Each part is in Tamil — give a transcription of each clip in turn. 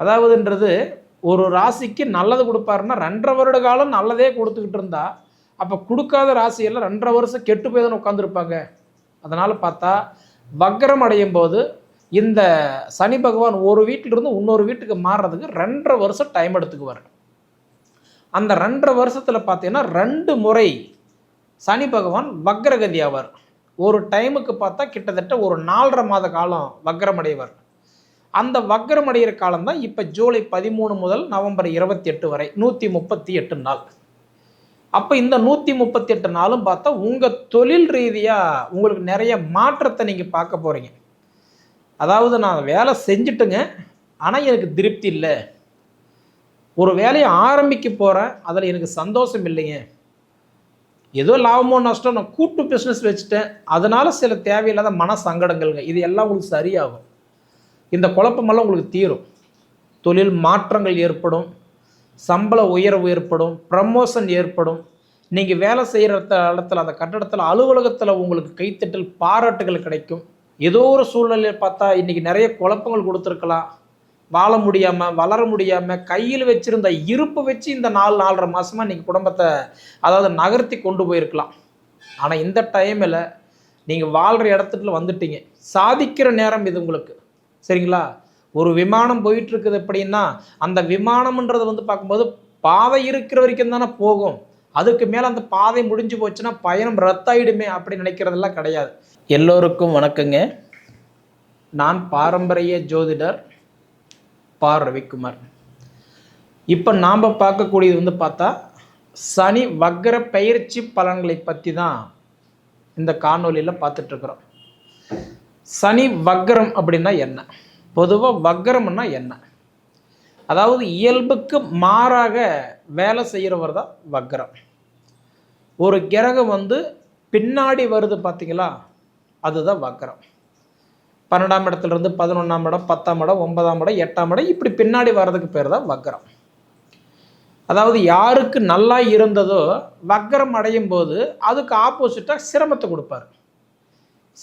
அதாவதுன்றது ஒரு ராசிக்கு நல்லது கொடுப்பாருன்னா ரெண்டரை வருட காலம் நல்லதே கொடுத்துக்கிட்டு இருந்தா அப்போ கொடுக்காத ராசியெல்லாம் ரெண்டரை வருஷம் கெட்டு போய் தானே உட்காந்துருப்பாங்க அதனால் பார்த்தா வக்ரம் அடையும் போது இந்த சனி பகவான் ஒரு வீட்டிலிருந்து இன்னொரு வீட்டுக்கு மாறுறதுக்கு ரெண்டரை வருஷம் டைம் எடுத்துக்குவார். அந்த ரெண்டரை வருஷத்தில் பார்த்தீங்கன்னா ரெண்டு முறை சனி பகவான் வக்ரகதி ஆவார். ஒரு டைமுக்கு பார்த்தா கிட்டத்தட்ட ஒரு நாலரை மாத காலம் வக்ரமடைவார் அந்த வக்ரமடைகிற காலம் தான் இப்போ ஜூலை பதிமூணு முதல் நவம்பர் இருபத்தி எட்டு வரை நூற்றி முப்பத்தி எட்டு நாள். அப்போ இந்த நூற்றி முப்பத்தி எட்டு நாளும் பார்த்தா உங்கள் தொழில் ரீதியாக உங்களுக்கு நிறைய மாற்றத்தை நீங்கள் பார்க்க போகிறீங்க அதாவது நான் வேலை செஞ்சுட்டுங்க ஆனால் எனக்கு திருப்தி இல்லை. ஒரு வேலையை ஆரம்பிக்க போகிறேன் அதில் எனக்கு சந்தோஷம் இல்லைங்க. ஏதோ லாபமோ நஷ்டம் நான் கூட்டு பிஸ்னஸ் வச்சுட்டேன். அதனால் சில தேவையில்லாத மன சங்கடங்கள்ங்க இது எல்லாம் உங்களுக்கு சரியாகும். இந்த குழப்பமெல்லாம் உங்களுக்கு தீரும். தொழில் மாற்றங்கள் ஏற்படும். சம்பள உயர்வு ஏற்படும். ப்ரமோஷன் ஏற்படும். நீங்கள் வேலை செய்கிற இடத்துல அந்த கட்டடத்தில் அலுவலகத்தில் உங்களுக்கு கைத்தட்டல் பாராட்டுகள் கிடைக்கும். ஏதோ ஒரு சூழ்நிலையில் பார்த்தா இன்றைக்கி நிறைய குழப்பங்கள் கொடுத்துருக்கலாம். வாழ முடியாமல் வளர முடியாமல் கையில் வச்சுருந்த இருப்பு வச்சு இந்த நாலு நாலரை மாதமாக இன்றைக்கி குடும்பத்தை அதாவது நகர்த்தி கொண்டு போயிருக்கலாம். ஆனால் இந்த டைமில் நீங்கள் வாழ்கிற இடத்துல வந்துட்டீங்க. சாதிக்கிற நேரம் இது உங்களுக்கு. சரிங்களா? ஒரு விமானம் போயிட்டுருக்குது எப்படின்னா அந்த விமானம்ன்றது வந்து பார்க்கும்போது பாதை இருக்கிற வரைக்கும் தானே போகும். அதுக்கு மேலே அந்த பாதை முடிஞ்சு போச்சுன்னா பயணம் ரத்தாயிடுமே அப்படி நினைக்கிறதெல்லாம் கிடையாது. எல்லோருக்கும் வணக்கங்க. நான் பாரம்பரிய ஜோதிடர் பா ரவிக்குமார். இப்போ நாம் பார்க்கக்கூடியது வந்து பார்த்தா சனி வக்ர பயிற்சி பலன்களை பற்றி தான் இந்த காணொலியில் பார்த்துட்ருக்குறோம் சனி வக்ரம் அப்படின்னா என்ன? பொதுவாக வக்ரம்னா என்ன? அதாவது இயல்புக்கு மாறாக வேலை செய்கிறவர் தான் வக்ரம். ஒரு கிரகம் வந்து பின்னாடி வருது பார்த்தீங்களா அதுதான் வக்ரம். பன்னெண்டாம் இடத்துலேருந்து பதினொன்றாம் இடம் பத்தாம் இடம் ஒன்பதாம் இடம் எட்டாம் இடம் இப்படி பின்னாடி வர்றதுக்கு பேர் தான் வக்ரம். அதாவது யாருக்கு நல்லா இருந்ததோ வக்ரம் அடையும் போது அதுக்கு ஆப்போசிட்டாக சிரமத்தை கொடுப்பார்.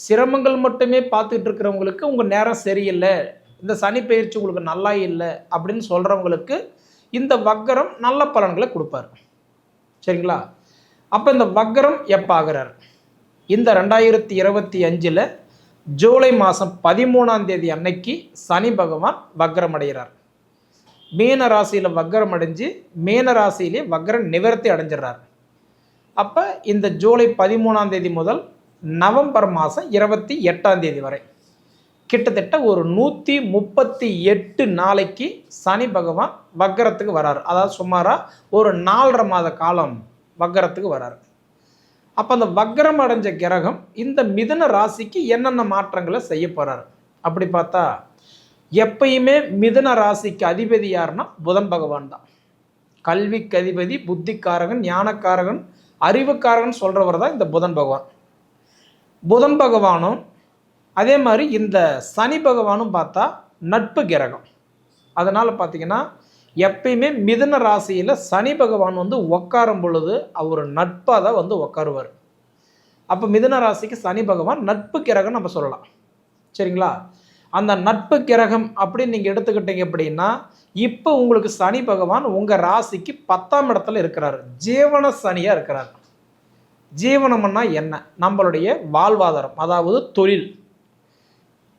சிரமங்கள் மட்டுமே பார்த்துட்டு இருக்கிறவங்களுக்கு உங்கள் நேரம் சரியில்லை. இந்த சனி பயிற்சி உங்களுக்கு நல்லா இல்லை அப்படின்னு சொல்கிறவங்களுக்கு இந்த வக்கரம் நல்ல பலன்களை கொடுப்பார். சரிங்களா? அப்போ இந்த வக்கரம் எப்போ ஆகிறார் இந்த ரெண்டாயிரத்தி இருபத்தி அஞ்சில் ஜூலை மாதம் பதிமூணாம் தேதி அன்னைக்கு சனி பகவான் வக்கரம் அடைகிறார். மீன ராசியில் வக்கரம் அடைஞ்சு மீன ராசியிலே வக்கரம் நிவர்த்தி அடைஞ்சிடுறார். அப்போ இந்த ஜூலை பதிமூணாம் தேதி முதல் நவம்பர் மாதம் இருபத்தி எட்டாம் தேதி வரை. கிட்டத்தட்ட ஒரு நூற்றி முப்பத்தி எட்டு நாளைக்கு சனி பகவான் வக்கரத்துக்கு வராரு. அதாவது சுமாராக ஒரு நாலரை மாத காலம் வக்கரத்துக்கு வராரு. அப்போ அந்த வக்ரம் அடைஞ்ச கிரகம் இந்த மிதுன ராசிக்கு என்னென்ன மாற்றங்களை செய்ய போகிறாரு அப்படி பார்த்தா எப்பயுமே மிதுன ராசிக்கு அதிபதி யாருன்னா புதன் பகவான் தான். கல்விக்கு அதிபதி புத்திக்காரகன் ஞானக்காரகன் அறிவுக்காரகன் சொல்கிறவர் தான் இந்த புதன் பகவான். புதன் பகவானும் அதே மாதிரி இந்த சனி பகவானும் பார்த்தா நட்பு கிரகம். அதனால் பார்த்தீங்கன்னா எப்பயுமே மிதுன ராசியில் சனி பகவான் வந்து உக்காரும் பொழுது அவர் நட்பாக தான் வந்து உக்காருவார். அப்போ மிதுன ராசிக்கு சனி பகவான் நட்பு கிரகம் நம்ம சொல்லலாம். சரிங்களா? அந்த நட்பு கிரகம் அப்படின்னு நீங்கள் எடுத்துக்கிட்டீங்க அப்படின்னா இப்போ உங்களுக்கு சனி பகவான் உங்கள் ராசிக்கு பத்தாம் இடத்துல இருக்கிறார். ஜீவன சனியாக இருக்கிறார். ஜீவனம்னா என்ன? நம்மளுடைய வாழ்வாதாரம் அதாவது தொழில்.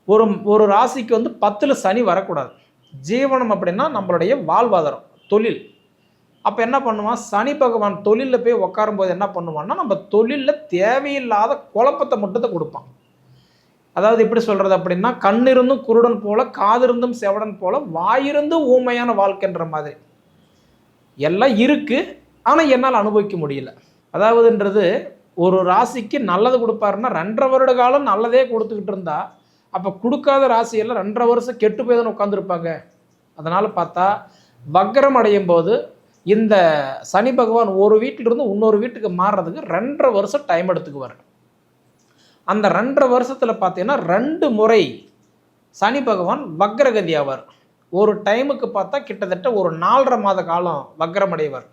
ஒரு ஒரு ராசிக்கு வந்து பத்தில் சனி வரக்கூடாது. ஜீவனம் அப்படின்னா நம்மளுடைய வாழ்வாதாரம் தொழில். அப்போ என்ன பண்ணுவான்? சனி பகவான் தொழிலில் போய் உட்காரும்போது என்ன பண்ணுவான்னா நம்ம தொழிலில் தேவையில்லாத குழப்பத்தை மட்டும் தான் கொடுப்பான். அதாவது எப்படி சொல்கிறது அப்படின்னா கண்ணிருந்தும் குருடன் போல காதிருந்தும் செவடன் போல வாயிருந்தும் ஊமையான வாழ்க்கைன்ற மாதிரி. எல்லாம் இருக்குது ஆனால் என்னால் அனுபவிக்க முடியல. அதாவதுன்றது ஒரு ராசிக்கு நல்லது கொடுப்பாருன்னா ரெண்டரை வருட காலம் நல்லதே கொடுத்துக்கிட்டு இருந்தா அப்போ கொடுக்காத ராசியெல்லாம் ரெண்டரை வருஷம் கெட்டு போய் தானே உட்காந்துருப்பாங்க அதனால் பார்த்தா வக்ரம் அடையும் போது இந்த சனி பகவான் ஒரு வீட்டிலிருந்து இன்னொரு வீட்டுக்கு மாறுறதுக்கு ரெண்டரை வருஷம் டைம் எடுத்துக்குவார். அந்த ரெண்டரை வருஷத்தில் பார்த்தீங்கன்னா ரெண்டு முறை சனி பகவான் வக்ரகதி ஆவார். ஒரு டைமுக்கு பார்த்தா கிட்டத்தட்ட ஒரு நாலரை மாத காலம் வக்ரம் அடைவார்.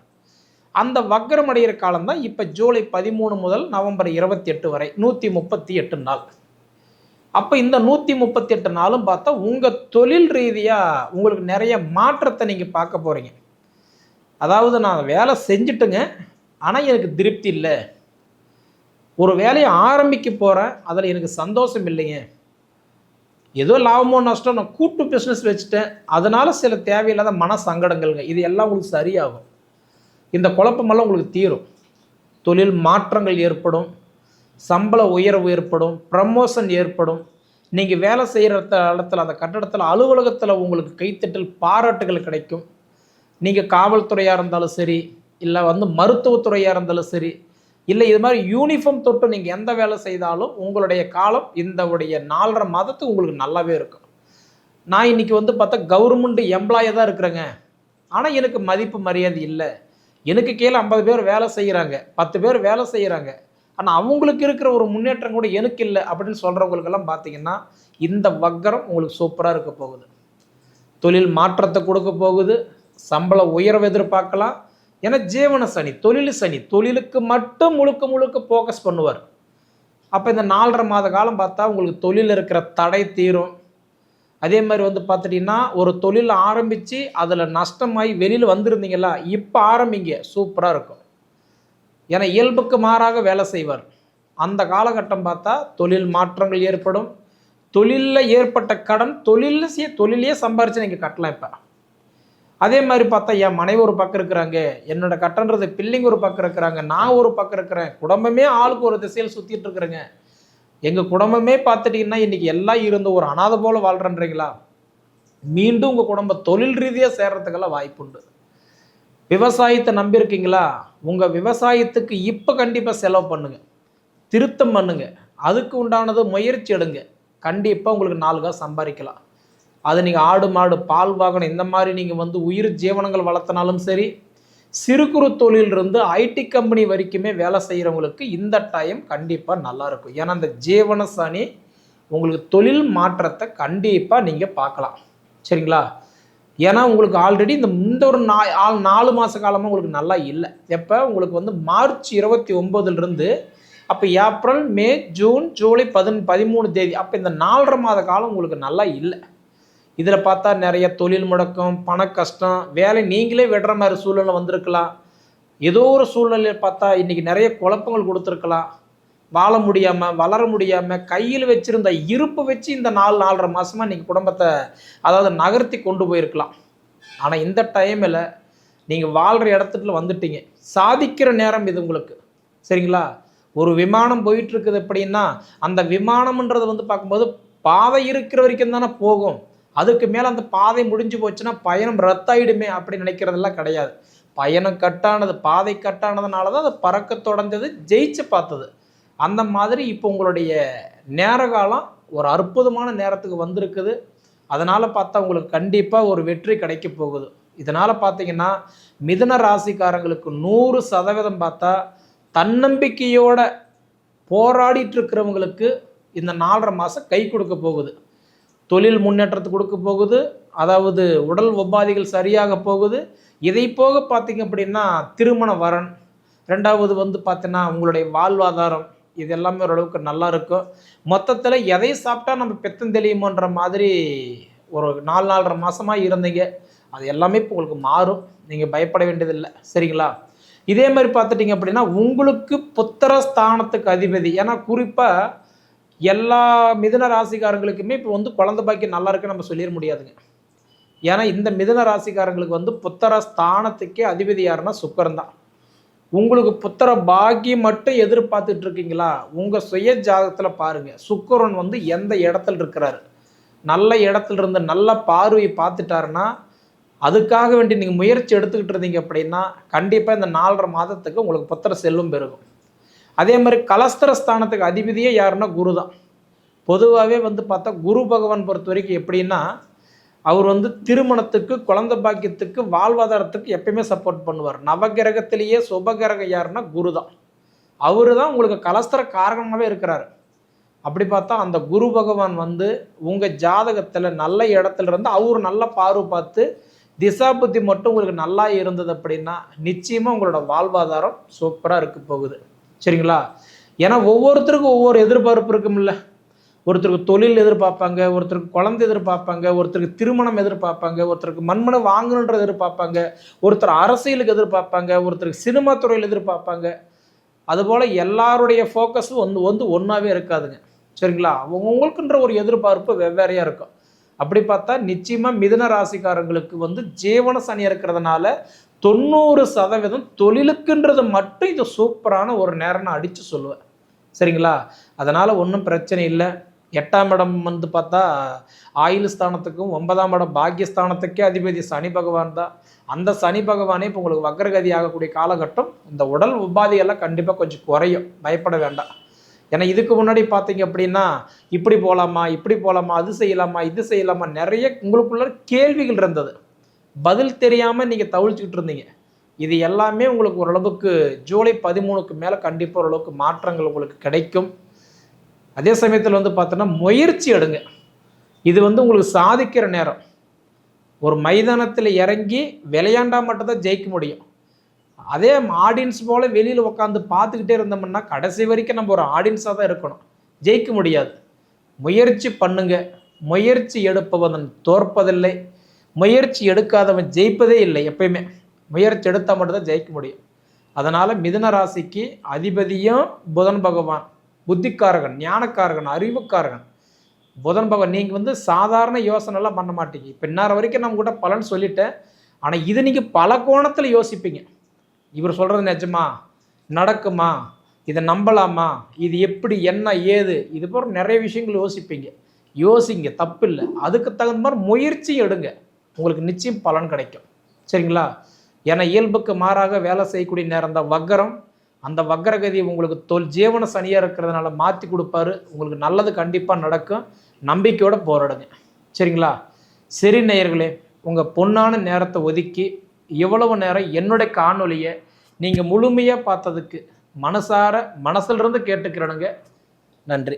அந்த வக்கரம் அடைகிற காலம் தான் இப்போ ஜூலை பதிமூணு முதல் நவம்பர் இருபத்தி எட்டு வரை நூற்றி முப்பத்தி எட்டு நாள். அப்போ இந்த நூற்றி முப்பத்தி எட்டு நாளும் பார்த்தா உங்கள் தொழில் ரீதியாக உங்களுக்கு நிறைய மாற்றத்தை நீங்கள் பார்க்க போகிறீங்க அதாவது நான் வேலை செஞ்சுட்டுங்க ஆனால் எனக்கு திருப்தி இல்லை. ஒரு வேலையை ஆரம்பிக்க போகிறேன் அதில் எனக்கு சந்தோஷம் இல்லைங்க. ஏதோ லாபமோ நஷ்டம் நான் கூட்டு பிஸ்னஸ் வச்சுட்டேன். அதனால் சில தேவையில்லாத மன சங்கடங்கள்ங்க இது எல்லாம் உங்களுக்கு சரியாகும். இந்த குழப்பமெல்லாம் உங்களுக்கு தீரும். தொழில் மாற்றங்கள் ஏற்படும் சம்பள உயர்வு ஏற்படும் ப்ரமோஷன் ஏற்படும். நீங்கள் வேலை செய்கிற இடத்துல அந்த கட்டடத்தில் அலுவலகத்தில் உங்களுக்கு கைத்தட்டல் பாராட்டுகள் கிடைக்கும். நீங்கள் காவல்துறையாக இருந்தாலும் சரி இல்லை வந்து மருத்துவத்துறையாக இருந்தாலும் சரி இல்லை இது மாதிரி யூனிஃபார்ம் தொட்டு நீங்கள் எந்த வேலை செய்தாலும் உங்களுடைய காலம் இந்த உடைய நாலரை மாதத்துக்கு உங்களுக்கு நல்லாவே இருக்கும். நான் இன்னைக்கு வந்து பார்த்தா கவர்மெண்ட் எம்ப்ளாயாக தான் இருக்கிறேங்க. ஆனால் எனக்கு மதிப்பு மரியாதை இல்லை. எனக்கு கீழே ஐம்பது பேர் வேலை செய்கிறாங்க பத்து பேர் வேலை செய்கிறாங்க ஆனால் அவங்களுக்கு இருக்கிற ஒரு முன்னேற்றம் கூட எனக்கு இல்லை அப்படின்னு சொல்கிறவங்களுக்கெல்லாம் பார்த்தீங்கன்னா இந்த வக்கரம் உங்களுக்கு சூப்பராக இருக்க போகுது. தொழில் மாற்றத்தை கொடுக்க போகுது சம்பள உயர்வு எதிர்பார்க்கலாம். ஏன்னா ஜீவன சனி தொழில் சனி தொழிலுக்கு மட்டும் முழுக்க முழுக்க ஃபோக்கஸ் பண்ணுவார். அப்போ இந்த நாலரை மாத காலம் பார்த்தா உங்களுக்கு தொழில் இருக்கிற தடை தீரும். அதே மாதிரி வந்து பார்த்துட்டிங்கன்னா ஒரு தொழில் ஆரம்பித்து அதில் நஷ்டமாகி வெளியில் வந்திருந்தீங்களா இப்போ ஆரம்பிங்க. சூப்பராக இருக்கும். ஏன்னா இயல்புக்கு மாறாக வேலை செய்வார். அந்த காலகட்டம் பார்த்தா தொழில் மாற்றங்கள் ஏற்படும். தொழிலில் ஏற்பட்ட கடன் தொழிலில் தொழிலையே சம்பாரித்து நீங்கள் கட்டலாம் இப்போ. அதே மாதிரி பார்த்தா என் மனைவி ஒரு பக்கம் இருக்கிறாங்க. என்னோட கட்டன்றது பிள்ளைங்க ஒரு பக்கம் இருக்கிறாங்க. நான் ஒரு பக்கம் இருக்கிறேன். குடும்பமே ஆளுக்கு ஒரு திசையில் சுற்றிட்டு இருக்கிறேங்க. எங்கள் குடும்பமே பார்த்துட்டிங்கன்னா இன்றைக்கி எல்லாம் இருந்து ஒரு அனாதை போல் வாழ்கிறன்றீங்களா மீண்டும் உங்கள் குடும்ப தொழில் ரீதியாக சேர்றதுக்கெல்லாம் வாய்ப்புண்டு. விவசாயத்தை நம்பியிருக்கீங்களா? உங்கள் விவசாயத்துக்கு இப்போ கண்டிப்பாக செலவு பண்ணுங்க. திருத்தம் பண்ணுங்க. அதுக்கு உண்டானது முயற்சி எடுங்க. கண்டிப்பாக உங்களுக்கு நாலு சம்பாதிக்கலாம். அது நீங்கள் ஆடு மாடு பால் வாகனம் இந்த மாதிரி நீங்கள் வந்து உயிர் ஜீவனங்கள் வளர்த்தனாலும் சரி சிறு குறு தொழிலிருந்து ஐடி கம்பெனி வரைக்குமே வேலை செய்கிறவங்களுக்கு இந்த டைம் கண்டிப்பாக நல்லாயிருக்கும் ஏன்னா இந்த ஜீவன சனி உங்களுக்கு தொழில் மாற்றத்தை கண்டிப்பாக நீங்கள் பார்க்கலாம். சரிங்களா? ஏன்னா உங்களுக்கு ஆல்ரெடி இந்த இந்த ஒரு நா நாலு மாத காலமாக உங்களுக்கு நல்லா இல்லை. எப்போ? உங்களுக்கு வந்து மார்ச் இருபத்தி ஒம்போதுலேருந்து அப்போ ஏப்ரல் மே ஜூன் ஜூலை பதின் பதிமூணு தேதி. அப்போ இந்த நாலரை மாத காலம் உங்களுக்கு நல்லா இல்லை. இதில் பார்த்தா நிறைய தொழில் முடக்கம் பண கஷ்டம் வேலை நீங்களே விடுற மாதிரி சூழ்நிலை வந்திருக்கலாம். ஏதோ ஒரு சூழ்நிலையில் பார்த்தா இன்றைக்கி நிறைய குழப்பங்கள் கொடுத்துருக்கலாம். வாழ முடியாமல் வளர முடியாமல் கையில் வச்சுருந்த இருப்பு வச்சு இந்த நாலு நாலரை மாதமாக நீங்கள் குடும்பத்தை அதாவது நகர்த்தி கொண்டு போயிருக்கலாம். ஆனால் இந்த டைமில் நீங்கள் வாழ்கிற இடத்துல வந்துட்டீங்க. சாதிக்கிற நேரம் இது உங்களுக்கு. சரிங்களா? ஒரு விமானம் போயிட்டு இருக்குது அப்படின்னா அந்த விமானம்ன்றது வந்து பார்க்கும்போது பாதை இருக்கிற வரைக்கும் தானே போகும். அதுக்கு மேலே அந்த பாதை முடிஞ்சு போச்சுன்னா பயணம் ரத்தாயிடுமே அப்படின்னு நினைக்கிறதெல்லாம் கிடையாது. பயணம் கட்டானது பாதை கட்டானதுனால தான் அது பறக்க தொடர்ந்தது ஜெயிச்சு பார்த்தது. அந்த மாதிரி இப்போ உங்களுடைய நேர காலம் ஒரு அற்புதமான நேரத்துக்கு வந்திருக்குது. அதனால் பார்த்தா உங்களுக்கு கண்டிப்பாக ஒரு வெற்றி கிடைக்க போகுது. இதனால் பார்த்தீங்கன்னா மிதன ராசிக்காரங்களுக்கு நூறு சதவீதம் பார்த்தா தன்னம்பிக்கையோட போராடிட்டு இருக்கிறவங்களுக்கு இந்த நாலரை மாதம் கை கொடுக்க போகுது. தொழில் முன்னேற்றத்தை கொடுக்க போகுது. அதாவது உடல் உபாதிகள் சரியாக போகுது. இதை போக பார்த்தீங்க அப்படின்னா திருமண வரன். ரெண்டாவது வந்து பார்த்தீங்கன்னா உங்களுடைய வாழ்வாதாரம். இது எல்லாமே ஓரளவுக்கு நல்லா இருக்கும். மொத்தத்தில் எதை சாப்பிட்டா நம்ம பெத்தம் தெளியுமோன்ற மாதிரி ஒரு நாலு நாலரை மாதமாக இருந்தீங்க. அது எல்லாமே இப்போ உங்களுக்கு மாறும். நீங்கள் பயப்பட வேண்டியதில்லை. சரிங்களா? இதே மாதிரி பார்த்துட்டிங்க அப்படின்னா உங்களுக்கு புத்திர ஸ்தானத்துக்கு அதிபதி. ஏன்னா குறிப்பாக எல்லா மிதன ராசிக்காரங்களுக்குமே இப்போ வந்து குழந்தை பாக்கி நல்லா இருக்குன்னு நம்ம சொல்லிட முடியாதுங்க. ஏன்னா இந்த மிதன ராசிக்காரங்களுக்கு வந்து புத்தர ஸ்தானத்துக்கே அதிபதி யாருன்னா சுக்கரன் தான். உங்களுக்கு புத்தர பாக்கியம் மட்டும் எதிர்பார்த்துட்டு இருக்கீங்களா? உங்கள் சுய ஜாதகத்தில் பாருங்கள் சுக்கரன் வந்து எந்த இடத்துல இருக்கிறாரு? நல்ல இடத்துல இருந்து நல்ல பார்வையை பார்த்துட்டாருன்னா அதுக்காக வேண்டி நீங்கள் முயற்சி எடுத்துக்கிட்டு இருந்தீங்க அப்படின்னா கண்டிப்பாக இந்த நாலரை மாதத்துக்கு உங்களுக்கு புத்திர செல்வம் பெருகும். அதே மாதிரி கலஸ்தர ஸ்தானத்துக்கு அதிபதியே யாருன்னா குரு தான் பொதுவாகவே வந்து பார்த்தா குரு பகவான் பொறுத்த வரைக்கும் எப்படின்னா அவர் வந்து திருமணத்துக்கு குழந்த பாக்கியத்துக்கு வாழ்வாதாரத்துக்கு எப்பயுமே சப்போர்ட் பண்ணுவார். நவகிரகத்திலேயே சுபகிரகம் யாருன்னா குரு தான் அவர் தான் உங்களுக்கு கலஸ்தர காரணமாகவே இருக்கிறாரு. அப்படி பார்த்தா அந்த குரு பகவான் வந்து உங்கள் ஜாதகத்தில் நல்ல இடத்துல இருந்து அவர் நல்ல பார்வை பார்த்து திசா புத்தி மட்டும் உங்களுக்கு நல்லா இருந்தது அப்படின்னா நிச்சயமாக உங்களோட வாழ்வாதாரம் சூப்பராக இருக்க போகுது. சரிங்களா? ஏன்னா ஒவ்வொருத்தருக்கும் ஒவ்வொரு எதிர்பார்ப்பு இருக்கும்ல. ஒருத்தருக்கு தொழில் எதிர்பார்ப்பாங்க ஒருத்தருக்கு குழந்தை எதிர்பார்ப்பாங்க ஒருத்தருக்கு திருமணம் எதிர்பார்ப்பாங்க ஒருத்தருக்கு மண்மனை வாங்கணுன்ற எதிர்பார்ப்பாங்க ஒருத்தர் அரசியலுக்கு எதிர்பார்ப்பாங்க ஒருத்தருக்கு சினிமா துறையில் எதிர்பார்ப்பாங்க. அதுபோல் எல்லாருடைய ஃபோக்கஸும் வந்து வந்து ஒன்றாவே இருக்காதுங்க. சரிங்களா? அவங்கவுங்களுக்குன்ற ஒரு எதிர்பார்ப்பு வெவ்வேறையாக இருக்கும். அப்படி பார்த்தா நிச்சயமாக மிதன ராசிக்காரங்களுக்கு வந்து ஜீவன சனி இருக்கிறதுனால தொண்ணூறு சதவீதம் தொழிலுக்குன்றது மட்டும் இது சூப்பரான ஒரு நேரம் நான் அடித்து சொல்லுவேன். சரிங்களா? அதனால் ஒன்றும் பிரச்சனை இல்லை. எட்டாம் இடம் வந்து பார்த்தா ஆயுள் ஸ்தானத்துக்கும் ஒன்பதாம் இடம் பாக்கியஸ்தானத்துக்கே அதிபதி சனி பகவான் தான். அந்த சனி பகவானே இப்போ உங்களுக்கு வக்ரகதி ஆகக்கூடிய காலகட்டம் இந்த உடல் உபாதையெல்லாம் கண்டிப்பாக கொஞ்சம் குறையும். பயப்பட வேண்டாம். ஏன்னா இதுக்கு முன்னாடி பார்த்தீங்க அப்படின்னா இப்படி போகலாமா இப்படி போகலாமா அது செய்யலாமா இது செய்யலாமா நிறைய உங்களுக்குள்ள கேள்விகள் இருந்தது. பதில் தெரியாமல் நீங்கள் தவிழ்ச்சிக்கிட்டு இருந்தீங்க. இது எல்லாமே உங்களுக்கு ஓரளவுக்கு ஜூலை பதிமூணுக்கு மேலே கண்டிப்பாக ஓரளவுக்கு மாற்றங்கள் உங்களுக்கு கிடைக்கும். அதே சமயத்தில் வந்து பார்த்தோன்னா முயற்சி எடுங்க. இது வந்து உங்களுக்கு சாதிக்கிற நேரம். ஒரு மைதானத்தில் இறங்கி விளையாண்டா மட்டும்தான் ஜெயிக்க முடியும். அதே ஆடியன்ஸ் போல் வெளியில் உட்காந்து பார்த்துக்கிட்டே இருந்தோம்னா கடைசி வரைக்கும் நம்ம ஒரு ஆடியன்ஸாக தான் இருக்கணும். ஜெயிக்க முடியாது. முயற்சி பண்ணுங்க. முயற்சி எடுப்பவன் தோற்பதில்லை. முயற்சி எடுக்காதவன் ஜெயிப்பதே இல்லை எப்பயுமே. முயற்சி எடுத்தால் மட்டும்தான் ஜெயிக்க முடியும். அதனால் மிதுன ராசிக்கு அதிபதியும் புதன் பகவான். புத்திக்காரகன் ஞானக்காரகன் அறிவுக்காரகன். புதன் பகவான் நீங்கள் வந்து சாதாரண யோசனைலாம் பண்ண மாட்டீங்க. இப்போ இன்னார வரைக்கும் நம்ம கூட பலன் சொல்லிட்டேன். ஆனால் இது நீங்கள் பல கோணத்தில் யோசிப்பீங்க. இவர் சொல்கிறது நிஜமா? நடக்குமா? இதை நம்பலாமா? இது எப்படி? என்ன? ஏது? இது போகிற நிறைய விஷயங்கள் யோசிப்பீங்க. யோசிங்க தப்பு இல்லை அதுக்கு தகுந்த மாதிரி முயற்சி எடுங்க. உங்களுக்கு நிச்சயம் பலன் கிடைக்கும். சரிங்களா? ஏன்னா இயல்புக்கு மாறாக வேலை செய்யக்கூடிய நேரம் தான் வக்கரம். அந்த வக்கரகதி உங்களுக்கு தொல் ஜீவன சனியாக இருக்கிறதுனால மாற்றி கொடுப்பாரு. உங்களுக்கு நல்லது கண்டிப்பாக நடக்கும். நம்பிக்கையோடு போராடுங்க. சரிங்களா? சரி நேயர்களே உங்கள் பொன்னான நேரத்தை ஒதுக்கி எவ்வளவு நேரம் என்னுடைய காணொலியை நீங்கள் முழுமையாக பார்த்ததுக்கு மனசார மனசிலிருந்து கேட்டுக்கிறனுங்க. நன்றி.